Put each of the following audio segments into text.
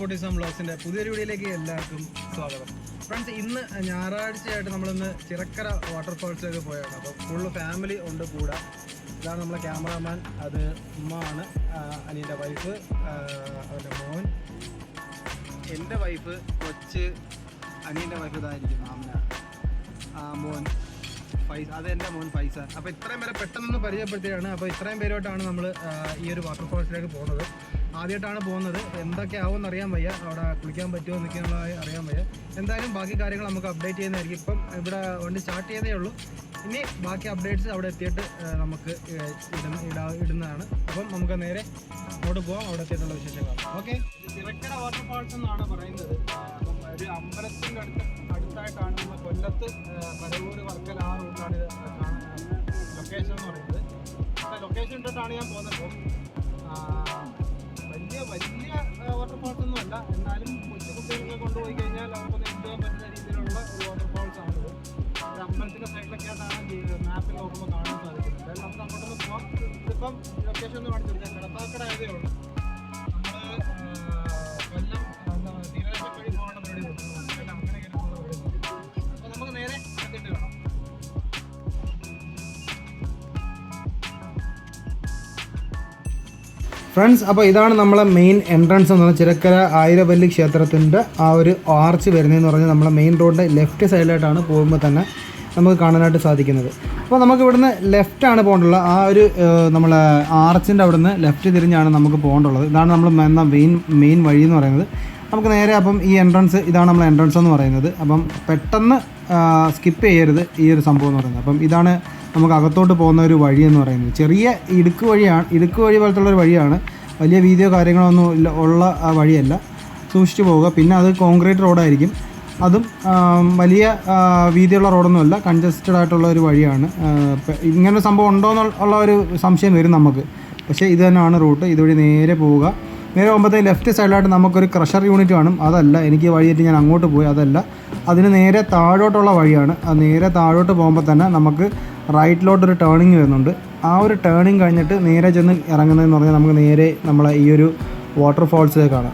വ്ളോഗ്സിന്റെ പുതിയൊരു വീഡിയോയിലേക്ക് എല്ലാവർക്കും സ്വാഗതം. ഫ്രണ്ട്സ് ഇന്ന് ഞായറാഴ്ചയായിട്ട് നമ്മളിന്ന് ചിറക്കര വാട്ടർഫാൾസിലേക്ക് പോയാണ്. അപ്പോൾ ഫുള്ള് ഫാമിലി ഉണ്ട് കൂടെ. ഇതാണ് നമ്മളെ ക്യാമറാമാൻ അത് ഉമ്മ ആണ് അനിയന്റെ വൈഫ് അവന്റെ മോൻ. എന്റെ വൈഫ് കൊച്ച് അനിയന്റെ വൈഫ് ഇതായിരിക്കും ആ മോൻ ഫൈസ അത് എന്റെ മോൻ പൈസ അപ്പോൾ ഇത്രയും പേരെ പെട്ടെന്ന് പരിചയപ്പെടുത്തിയാണ് അപ്പോൾ ഇത്രയും പേരോട്ടാണ് നമ്മൾ ഈ ഒരു വാട്ടർഫാൾസിലേക്ക് പോകുന്നത് ആദ്യമായിട്ടാണ് പോകുന്നത്. എന്തൊക്കെ ആവുമെന്ന് അറിയാൻ വയ്യ. അവിടെ കുളിക്കാൻ പറ്റുമോ എന്നൊക്കെയുള്ള അറിയാൻ വയ്യ. എന്തായാലും ബാക്കി കാര്യങ്ങൾ നമുക്ക് അപ്ഡേറ്റ് ചെയ്യുന്നതായിരിക്കും. ഇപ്പം ഇവിടെ വണ്ടി സ്റ്റാർട്ട് ചെയ്തേ ഉള്ളൂ. ഇനി ബാക്കി അപ്ഡേറ്റ്സ് അവിടെ എത്തിയിട്ട് നമുക്ക് ഇടുന്നതാണ്. അപ്പം നമുക്ക് നേരെ അങ്ങോട്ട് പോകാം അവിടെ എത്തിയിട്ടുള്ള വിശേഷങ്ങൾ. ഓക്കെ ചിറക്കര വാട്ടർഫാൾസ് എന്നാണ് പറയുന്നത്. അപ്പം ഒരു അമ്പലത്തിന്റെ അടുത്ത് അടുത്തായിട്ടാണ് നമ്മൾ കൊല്ലത്ത് പരവൂർ വർക്കല ആ റൂട്ടാണ് ഇത് ലൊക്കേഷൻ എന്ന് പറയുന്നത്. ലൊക്കേഷൻ ഇട്ടിട്ടാണ് ഞാൻ പോകുന്നത്. ഫ്രണ്ട്സ് അപ്പോൾ ഇതാണ് നമ്മളെ മെയിൻ എൻട്രൻസ് എന്ന് പറഞ്ഞാൽ ചിരക്കര ആയിരവല്ലി ക്ഷേത്രത്തിന്റെ ആ ഒരു ആർച്ച് വരുന്നതെന്ന് പറഞ്ഞാൽ നമ്മളെ മെയിൻ റോഡിന്റെ ലെഫ്റ്റ് സൈഡിലായിട്ടാണ് പോകുമ്പോൾ തന്നെ നമുക്ക് കാണാനായിട്ട് സാധിക്കുന്നത്. അപ്പോൾ നമുക്ക് ഇവിടുന്ന് ലെഫ്റ്റാണ് പോകേണ്ടത്. ആ ഒരു നമ്മൾ ആർച്ചിന്റെ അവിടുന്ന് ലെഫ്റ്റ് തിരിഞ്ഞാണ് നമുക്ക് പോകേണ്ടുള്ളത്. ഇതാണ് നമ്മൾ എന്ന മെയിൻ മെയിൻ വഴി എന്ന് പറയുന്നത്. നമുക്ക് നേരെ അപ്പം ഈ എൻട്രൻസ് ഇതാണ് നമ്മളെ എൻട്രൻസ് എന്ന് പറയുന്നത്. അപ്പം പെട്ടെന്ന് സ്കിപ്പ് ചെയ്യരുത് ഈ ഒരു സംഭവം എന്ന് പറയുന്നത്. അപ്പം ഇതാണ് നമുക്ക് അകത്തോട്ട് പോകുന്ന ഒരു വഴി എന്ന് പറയുന്നത്. ചെറിയ ഇടുക്ക് വഴിയാണ് ഇടുക്ക് വഴി പോലത്തുള്ള ഒരു വഴിയാണ്. വലിയ വീതിയോ കാര്യങ്ങളോ ഒന്നും ഇല്ല ഉള്ള ആ വഴിയല്ല. സൂക്ഷിച്ചു പോവുക. പിന്നെ അത് കോൺക്രീറ്റ് റോഡായിരിക്കും. അതും വലിയ വീതിയുള്ള റോഡൊന്നുമല്ല കൺജസ്റ്റഡ് ആയിട്ടുള്ള ഒരു വഴിയാണ്. ഇങ്ങനെ സംഭവം ഉണ്ടോ എന്നുള്ള ഒരു സംശയം വരും നമുക്ക്. പക്ഷേ ഇത് തന്നെയാണ് റൂട്ട്. ഇതുവഴി നേരെ പോവുക. നേരെ പോകുമ്പോഴത്തേക്ക് ലെഫ്റ്റ് സൈഡിലായിട്ട് നമുക്കൊരു ക്രഷർ യൂണിറ്റ് കാണും. അതല്ല എനിക്ക് വഴിയായിട്ട് ഞാൻ അങ്ങോട്ട് പോയി അതല്ല. അതിന് നേരെ താഴോട്ടുള്ള വഴിയാണ്. അത് നേരെ താഴോട്ട് പോകുമ്പോൾ തന്നെ നമുക്ക് റൈറ്റിലോട്ടൊരു ടേണിങ് വരുന്നുണ്ട്. ആ ഒരു ടേണിങ് കഴിഞ്ഞിട്ട് നേരെ ചെന്ന് ഇറങ്ങുന്നതെന്ന് പറഞ്ഞാൽ നമുക്ക് നേരെ നമ്മളെ ഈ ഒരു വാട്ടർഫാൾസിലേക്കാണ്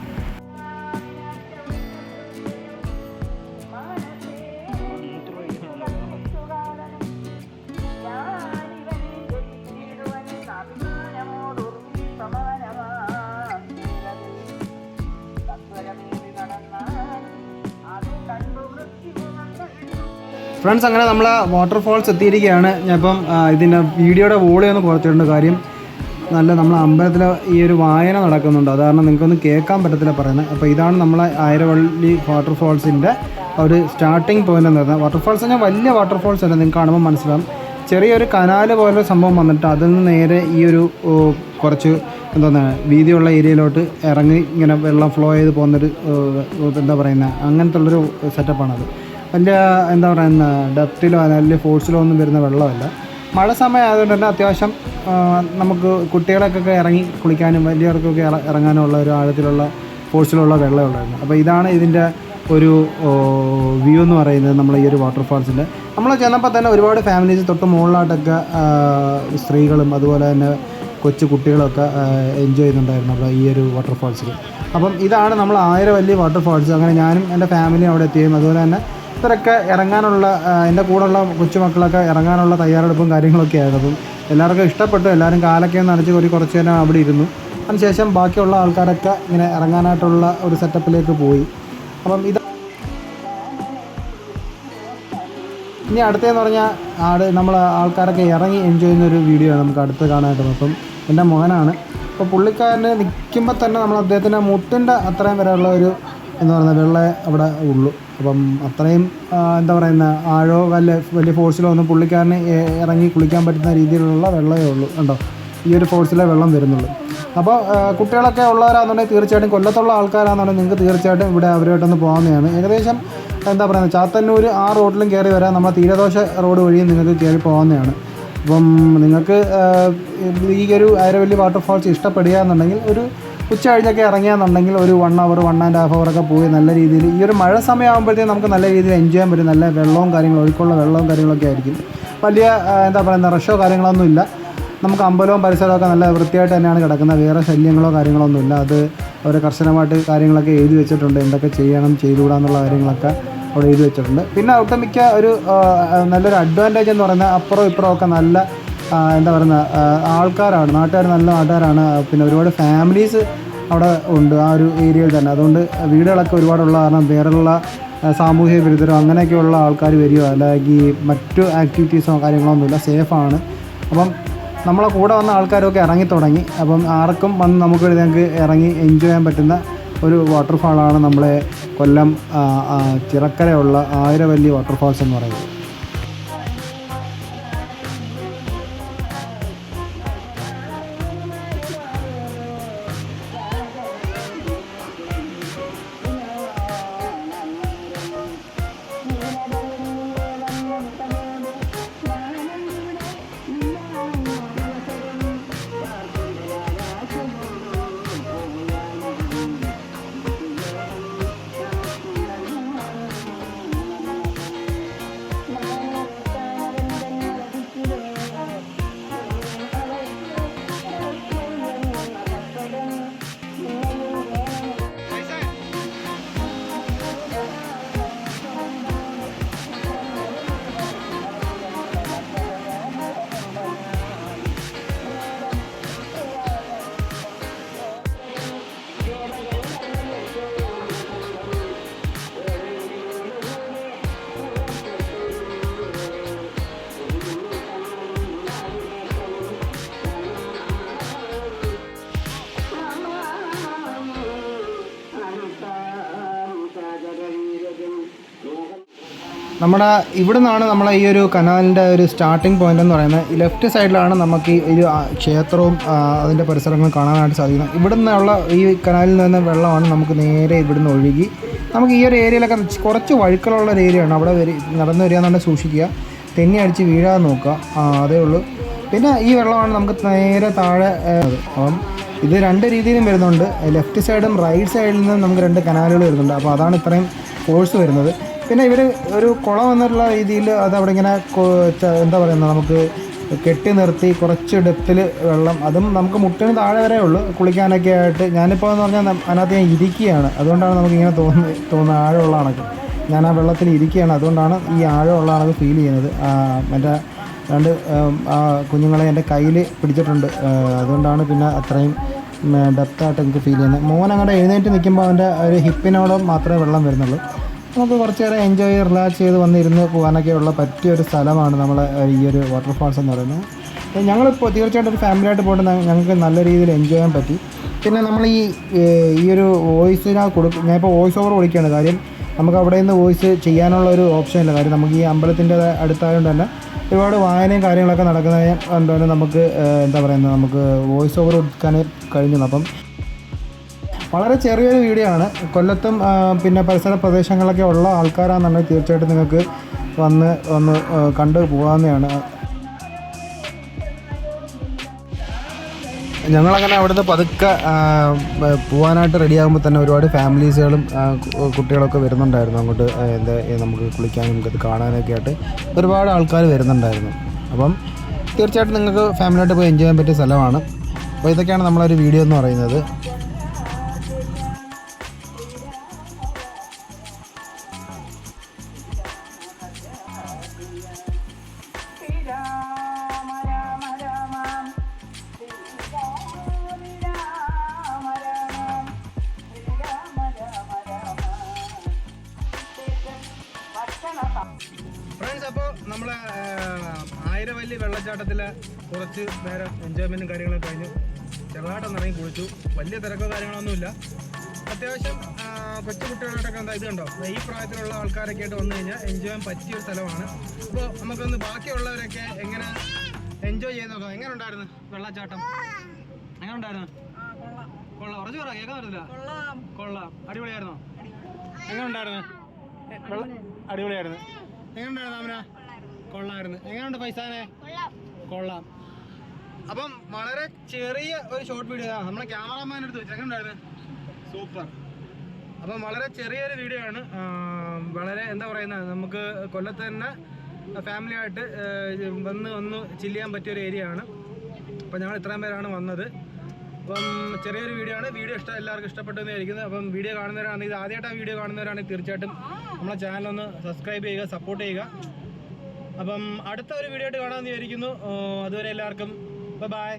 ഫ്രണ്ട്സ് അങ്ങനെ നമ്മൾ വാട്ടർഫോൾസ് എത്തിയിരിക്കുകയാണ്. ഞാൻ ഇപ്പം ഇതിന്റെ വീഡിയോയുടെ വോളി ഒന്ന് കുറച്ചിട്ടുണ്ട് കാര്യം. നല്ല നമ്മൾ അമ്പലത്തിൽ ഈ ഒരു വായന നടക്കുന്നുണ്ട്. അത് കാരണം നിങ്ങൾക്കൊന്നും കേൾക്കാൻ പറ്റത്തില്ല പറയുന്നത്. അപ്പോൾ ഇതാണ് നമ്മളെ ആയിരവള്ളി വാട്ടർഫോൾസിന്റെ ഒരു സ്റ്റാർട്ടിങ് പോയിന്റ് എന്ന് പറയുന്നത്. വാട്ടർഫോൾസ് തന്നെ വലിയ വാട്ടർഫോൾസ് അല്ല നിങ്ങൾക്ക് കാണുമ്പോൾ മനസ്സിലാവും. ചെറിയൊരു കനാല് പോലെ സംഭവം വന്നിട്ട് അതിൽ നിന്ന് നേരെ ഈ ഒരു കുറച്ച് എന്താണ് വീതിയുള്ള ഏരിയയിലോട്ട് ഇറങ്ങി ഇങ്ങനെ വെള്ളം ഫ്ലോ ചെയ്ത് പോകുന്നൊരു എന്താ പറയുന്നത് അങ്ങനത്തെ ഉള്ളൊരു സെറ്റപ്പാണത് വലിയ എന്താ പറയുന്ന ഡെപ്തിലോ അല്ലെങ്കിൽ ഫോഴ്സിലോ ഒന്നും വരുന്ന വെള്ളമല്ല. മഴ സമയം ആയതുകൊണ്ട് തന്നെ അത്യാവശ്യം നമുക്ക് കുട്ടികളൊക്കെ ഇറങ്ങി കുളിക്കാനും വലിയവർക്കൊക്കെ ഇറങ്ങാനുള്ള ഒരു ആഴത്തിലുള്ള ഫോഴ്സിലുള്ള വെള്ളം ഉണ്ടായിരുന്നു അപ്പോൾ ഇതാണ് ഇതിന്റെ ഒരു വ്യൂ എന്ന് പറയുന്നത് നമ്മൾ ഈ ഒരു വാട്ടർഫാൾസിന്റെ നമ്മൾ ചെന്നപ്പോൾ തന്നെ ഒരുപാട് ഫാമിലീസ് തൊട്ട് മുകളിലായിട്ടൊക്കെ സ്ത്രീകളും അതുപോലെ തന്നെ കൊച്ചു കുട്ടികളൊക്കെ എൻജോയ് ചെയ്യുന്നുണ്ടായിരുന്നു അപ്പോൾ ഈ ഒരു വാട്ടർഫാൾസിൽ അപ്പം ഇതാണ് നമ്മൾ ആയിരം വലിയ വാട്ടർഫാൾസ് അങ്ങനെ ഞാനും എന്റെ ഫാമിലിയും അവിടെ എത്തുകയും അതുപോലെ തന്നെ ഇവരൊക്കെ ഇറങ്ങാനുള്ള എന്റെ കൂടെയുള്ള കൊച്ചുമക്കളൊക്കെ ഇറങ്ങാനുള്ള തയ്യാറെടുപ്പും കാര്യങ്ങളൊക്കെ ആയിരുന്നു. എല്ലാവർക്കും ഇഷ്ടപ്പെട്ടു. എല്ലാവരും കാലൊക്കെ നനച്ച് ഒരു കുറച്ച് നേരം അവിടെ ഇരുന്നു. അതിനുശേഷം ബാക്കിയുള്ള ആൾക്കാരൊക്കെ ഇങ്ങനെ ഇറങ്ങാനായിട്ടുള്ള ഒരു സെറ്റപ്പിലേക്ക് പോയി. അപ്പം ഇത് ഇനി അടുത്തതെന്ന് പറഞ്ഞാൽ ആട് നമ്മൾ ആൾക്കാരൊക്കെ ഇറങ്ങി എൻജോയ് ചെയ്യുന്ന ഒരു വീഡിയോ ആണ് നമുക്ക് അടുത്ത് കാണാനായിട്ട് അപ്പം എന്റെ മോനാണ്. അപ്പോൾ പുള്ളിക്കാരന് നിൽക്കുമ്പോൾ തന്നെ നമ്മൾ അദ്ദേഹത്തിന്റെ മുട്ടിന്റെ അത്രയും വരെയുള്ള ഒരു എന്ന് പറയുന്ന വെള്ളേ അവിടെ ഉള്ളൂ. അപ്പം അത്രയും എന്താ പറയുന്ന ആഴോ വല്ല വലിയ ഫോഴ്സിലോ ഒന്നും പുള്ളിക്കാരന് ഇറങ്ങി കുളിക്കാൻ പറ്റുന്ന രീതിയിലുള്ള വെള്ളമേ ഉള്ളൂ കണ്ടോ? ഈ ഒരു ഫോഴ്സിലെ വെള്ളം വരുന്നുള്ളൂ. അപ്പോൾ കുട്ടികളൊക്കെ ഉള്ളവരാണെന്നുണ്ടെങ്കിൽ തീർച്ചയായിട്ടും കൊല്ലത്തുള്ള ആൾക്കാരാണെന്നുണ്ടെങ്കിൽ നിങ്ങൾക്ക് തീർച്ചയായിട്ടും ഇവിടെ അവരുമായിട്ടൊന്ന് പോകാവുന്നതാണ്. ഏകദേശം എന്താ പറയുന്നത് ചാത്തന്നൂർ ആ റോഡിലും കയറി വരാം നമ്മൾ തീരദോശ റോഡ് വഴിയും നിങ്ങൾക്ക് കയറി പോകാവുന്നതാണ്. അപ്പം നിങ്ങൾക്ക് ഈ ഒരു ആയിരവല്ലി വാട്ടർഫാൾസ് ഇഷ്ടപ്പെടുക എന്നുണ്ടെങ്കിൽ ഒരു ഉച്ച കഴിഞ്ഞൊക്കെ ഇറങ്ങിയാന്നുണ്ടെങ്കിൽ ഒരു one hour one and half അവറൊക്കെ പോയി നല്ല രീതിയിൽ ഈ ഒരു മഴ സമയമാകുമ്പോഴത്തേക്കും നമുക്ക് നല്ല രീതിയിൽ എൻജോയ് ചെയ്യാൻ പറ്റും. നല്ല വെള്ളവും കാര്യങ്ങളും ഒഴുക്കുള്ള വെള്ളവും കാര്യങ്ങളൊക്കെ ആയിരിക്കും. വലിയ എന്താ പറയുക റഷോ കാര്യങ്ങളൊന്നും ഇല്ല. നമുക്ക് അമ്പലവും പരിസരമൊക്കെ നല്ല വൃത്തിയായിട്ട് തന്നെയാണ് കിടക്കുന്നത്. വേറെ ശല്യങ്ങളോ കാര്യങ്ങളോ ഒന്നുമില്ല അത് അവർ കർശനമായിട്ട് കാര്യങ്ങളൊക്കെ എഴുതി വെച്ചിട്ടുണ്ട്. എന്തൊക്കെ ചെയ്യണം ചെയ്തുകൂടാന്നുള്ള കാര്യങ്ങളൊക്കെ അവിടെ എഴുതി വെച്ചിട്ടുണ്ട്. പിന്നെ ഒട്ടുമിക്ക ഒരു നല്ലൊരു അഡ്വാന്റേജ് എന്ന് പറയുന്നത് അപ്പുറം ഇപ്പുറം ഒക്കെ നല്ല എന്താ പറയുന്ന ആൾക്കാരാണ്. നാട്ടുകാർ നല്ല നാട്ടുകാരാണ്. പിന്നെ ഒരുപാട് ഫാമിലീസ് അവിടെ ഉണ്ട് ആ ഒരു ഏരിയയിൽ തന്നെ. അതുകൊണ്ട് വീടുകളൊക്കെ ഒരുപാടുള്ള കാരണം വേറെയുള്ള സാമൂഹിക വിരുദ്ധരോ അങ്ങനെയൊക്കെയുള്ള ആൾക്കാർ വരികയോ അല്ലെങ്കിൽ മറ്റു ആക്ടിവിറ്റീസോ കാര്യങ്ങളോ ഒന്നുമില്ല. സേഫാണ് അപ്പം നമ്മളെ കൂടെ വന്ന ആൾക്കാരൊക്കെ ഇറങ്ങി തുടങ്ങി അപ്പം ആർക്കും വന്ന് നമുക്ക് ഞങ്ങൾക്ക് ഇറങ്ങി എൻജോയ് ചെയ്യാൻ പറ്റുന്ന ഒരു വാട്ടർഫാളാണ് നമ്മളെ കൊല്ലം ചിറക്കരയുള്ള ആയിരവല്ലി വാട്ടർഫാൾസ് എന്ന് പറയുന്നത്. നമ്മുടെ ഇവിടെ നിന്നാണ് നമ്മളെ ഈ ഒരു കനാലിന്റെ ഒരു സ്റ്റാർട്ടിംഗ് പോയിന്റ് എന്ന് പറയുന്നത്. ലെഫ്റ്റ് സൈഡിലാണ് നമുക്ക് ഈ ഒരു ക്ഷേത്രവും അതിന്റെ പരിസരങ്ങളും കാണാനായിട്ട് സാധിക്കുന്നത്. ഇവിടെ നിന്നുള്ള ഈ കനാലിൽ നിന്ന് വെള്ളമാണ് നമുക്ക് നേരെ ഇവിടുന്ന് ഒഴുകി. നമുക്ക് ഈ ഒരു ഏരിയയിലൊക്കെ കുറച്ച് വഴുക്കലുള്ള ഒരു ഏരിയയാണ് അവിടെ വരി നടന്നു വരിക എന്നുണ്ടെങ്കിൽ സൂക്ഷിക്കുക. തെന്നി അടിച്ച് വീഴാതെ നോക്കുക. അതേ ഉള്ളൂ. പിന്നെ ഈ വെള്ളമാണ് നമുക്ക് നേരെ താഴെ അപ്പം ഇത് രണ്ട് രീതിയിലും വരുന്നുണ്ട്. ലെഫ്റ്റ് സൈഡും റൈറ്റ് സൈഡിൽ നിന്നും നമുക്ക് രണ്ട് കനാലുകൾ വരുന്നുണ്ട്. അപ്പോൾ അതാണ് ഇത്രയും ഫോഴ്സ് വരുന്നത്. പിന്നെ ഇവർ ഒരു കുളം എന്നുള്ള രീതിയിൽ അത് അവിടെ ഇങ്ങനെ എന്താ പറയുന്നത് നമുക്ക് കെട്ടി നിർത്തി കുറച്ച് ഡെപ്തിൽ വെള്ളം അതും നമുക്ക് മുട്ടിന് താഴെ വരെ ഉള്ളൂ. കുളിക്കാനൊക്കെ ആയിട്ട്. ഞാനിപ്പോൾ എന്ന് പറഞ്ഞാൽ അതിനകത്ത് ഞാൻ ഇരിക്കുകയാണ്. അതുകൊണ്ടാണ് നമുക്ക് ഇങ്ങനെ തോന്നുന്നത് തോന്നുന്നത് ആഴമുള്ള കണക്ക്. ഞാൻ ആ വെള്ളത്തിൽ ഇരിക്കുകയാണ്. അതുകൊണ്ടാണ് ഈ ആഴമുള്ള കണക്ക് ഫീൽ ചെയ്യുന്നത്. എന്റെ രണ്ട് കുഞ്ഞുങ്ങളെ എന്റെ കയ്യിൽ പിടിച്ചിട്ടുണ്ട്. അതുകൊണ്ടാണ് പിന്നെ അത്രയും ഡെപ്തായിട്ട് എനിക്ക് ഫീൽ ചെയ്യുന്നത്. മോൻ അങ്ങോട്ട് എഴുന്നേറ്റ് നിൽക്കുമ്പോൾ അവന്റെ ഒരു ഹിപ്പിനോട് മാത്രമേ വെള്ളം വരുന്നുള്ളൂ. നമുക്ക് കുറച്ച് നേരം എൻജോയ് റിലാക്സ് ചെയ്ത് വന്നിരുന്ന് പോകാനൊക്കെ ഉള്ള പറ്റിയ ഒരു സ്ഥലമാണ് നമ്മളെ ഈ ഒരു വാട്ടർഫാൾസ് എന്ന് പറയുന്നത്. ഞങ്ങളിപ്പോൾ തീർച്ചയായിട്ടും ഒരു ഫാമിലിയായിട്ട് പോയിട്ട് ഞങ്ങൾക്ക് നല്ല രീതിയിൽ എൻജോയ് ചെയ്യാൻ പറ്റി. പിന്നെ നമ്മൾ ഈ ഈ ഒരു വോയിസിനാ കൊടുക്കും ഞാനിപ്പോൾ വോയിസ് ഓവർ കൊടുക്കുകയാണ് കാര്യം നമുക്ക് അവിടെ നിന്ന് വോയിസ് ചെയ്യാനുള്ള ഒരു ഓപ്ഷൻ ഇല്ല. കാര്യം നമുക്ക് ഈ അമ്പലത്തിന്റെ അടുത്തായതുകൊണ്ട് തന്നെ ഒരുപാട് വായനയും കാര്യങ്ങളൊക്കെ നടക്കുന്നതിന് എന്താണ് നമുക്ക് എന്താ പറയുന്നത് നമുക്ക് വോയിസ് ഓവർ കൊടുക്കാനേ കഴിഞ്ഞുള്ളൂ. അപ്പം വളരെ ചെറിയൊരു വീഡിയോ ആണ്. കൊല്ലത്തും പിന്നെ പരിസര പ്രദേശങ്ങളിലൊക്കെ ഉള്ള ആൾക്കാരാണെന്നുണ്ടെങ്കിൽ തീർച്ചയായിട്ടും നിങ്ങൾക്ക് വന്ന് ഒന്ന് കണ്ടു പോകാവുന്നതാണ്. ഞങ്ങളങ്ങനെ അവിടുന്ന് പതുക്കെ പോകാനായിട്ട് റെഡിയാകുമ്പോൾ തന്നെ ഒരുപാട് ഫാമിലീസുകളും കുട്ടികളൊക്കെ വരുന്നുണ്ടായിരുന്നു. അങ്ങോട്ട് എന്താ നമുക്ക് കുളിക്കാനും നമുക്കത് കാണാനൊക്കെ ആയിട്ട് ഒരുപാട് ആൾക്കാർ വരുന്നുണ്ടായിരുന്നു. അപ്പം തീർച്ചയായിട്ടും നിങ്ങൾക്ക് ഫാമിലിയായിട്ട് പോയി എൻജോയ് ചെയ്യാൻ പറ്റിയ സ്ഥലമാണ്. അപ്പോൾ ഇതൊക്കെയാണ് നമ്മളൊരു വീഡിയോ എന്ന് പറയുന്നത്. ഫ്രണ്ട്സ് അപ്പോൾ നമ്മൾ ആയിരവല്ലി വെള്ളച്ചാട്ടത്തിൽ കുറച്ച് നേരം എൻജോയ്മെന്റും കാര്യങ്ങളൊക്കെ കഴിഞ്ഞു. ചെറുതായിട്ടൊന്നിറങ്ങി കുളിച്ചു. വലിയ തിരക്കോ കാര്യങ്ങളൊന്നുമില്ല. അത്യാവശ്യം കൊച്ചുകുട്ടികളായിട്ടൊക്കെ കൊച്ചു കുട്ടികളായിട്ടൊക്കെ എന്താ ഇതുണ്ടോ? ഈ പ്രായത്തിലുള്ള ആൾക്കാരൊക്കെ ആയിട്ട് വന്നു കഴിഞ്ഞാൽ എൻജോയ് ചെയ്യാൻ പറ്റിയ ഒരു സ്ഥലമാണ്. അപ്പോൾ നമുക്കൊന്ന് ബാക്കിയുള്ളവരൊക്കെ എങ്ങനെ എൻജോയ് ചെയ്ത് നോക്കാം. എങ്ങനെ ഉണ്ടായിരുന്നു വെള്ളച്ചാട്ടം? എങ്ങനെ ഉണ്ടായിരുന്നു കൊള്ളാം. ഉറച്ചു പറ കേൾക്കാൻ പറ്റില്ല കൊള്ളാം. അടിപൊളിയായിരുന്നോ? എങ്ങനെ ഉണ്ടായിരുന്നു അടിപൊളിയായിരുന്നു. എങ്ങനെ ഉണ്ടായിരുന്നു അമന കൊള്ളായിരുന്നു. എങ്ങനെയുണ്ട് പൈസാനെ? കൊള്ളാം. അപ്പം വളരെ ചെറിയ ഒരു ഷോർട്ട് വീഡിയോ നമ്മളെ ക്യാമറാമാൻ എടുത്ത് വെച്ചു. എങ്ങനെ ഉണ്ടായിരുന്നു സൂപ്പർ. അപ്പം വളരെ ചെറിയൊരു വീഡിയോ ആണ്. വളരെ എന്താ പറയുന്നത്? നമുക്ക് കൊല്ലത്ത് തന്നെ ഫാമിലി ആയിട്ട് ഏ, വന്ന് ഒന്ന് ചില്ല് ചെയ്യാൻ പറ്റിയ ഒരു ഏരിയ ആണ്. അപ്പം ഞങ്ങൾ ഇത്രയും പേരാണ് വന്നത്. അപ്പം ചെറിയൊരു വീഡിയോ ആണ്. വീഡിയോ ഇഷ്ടം എല്ലാവർക്കും ഇഷ്ടപ്പെട്ടെന്ന് വിചാരിക്കുന്നത് അപ്പം വീഡിയോ കാണുന്നവരാണെങ്കിൽ ഇത് ആദ്യമായിട്ടാണ് വീഡിയോ കാണുന്നവരാണെങ്കിൽ തീർച്ചയായിട്ടും. നമ്മളെ ചാനലൊന്ന് സബ്സ്ക്രൈബ് ചെയ്യുക സപ്പോർട്ട് ചെയ്യുക. അപ്പം അടുത്ത ഒരു വീഡിയോ ആയിട്ട് കാണാമെന്ന് വിചാരിക്കുന്നു. അതുവരെ എല്ലാവർക്കും. ബൈ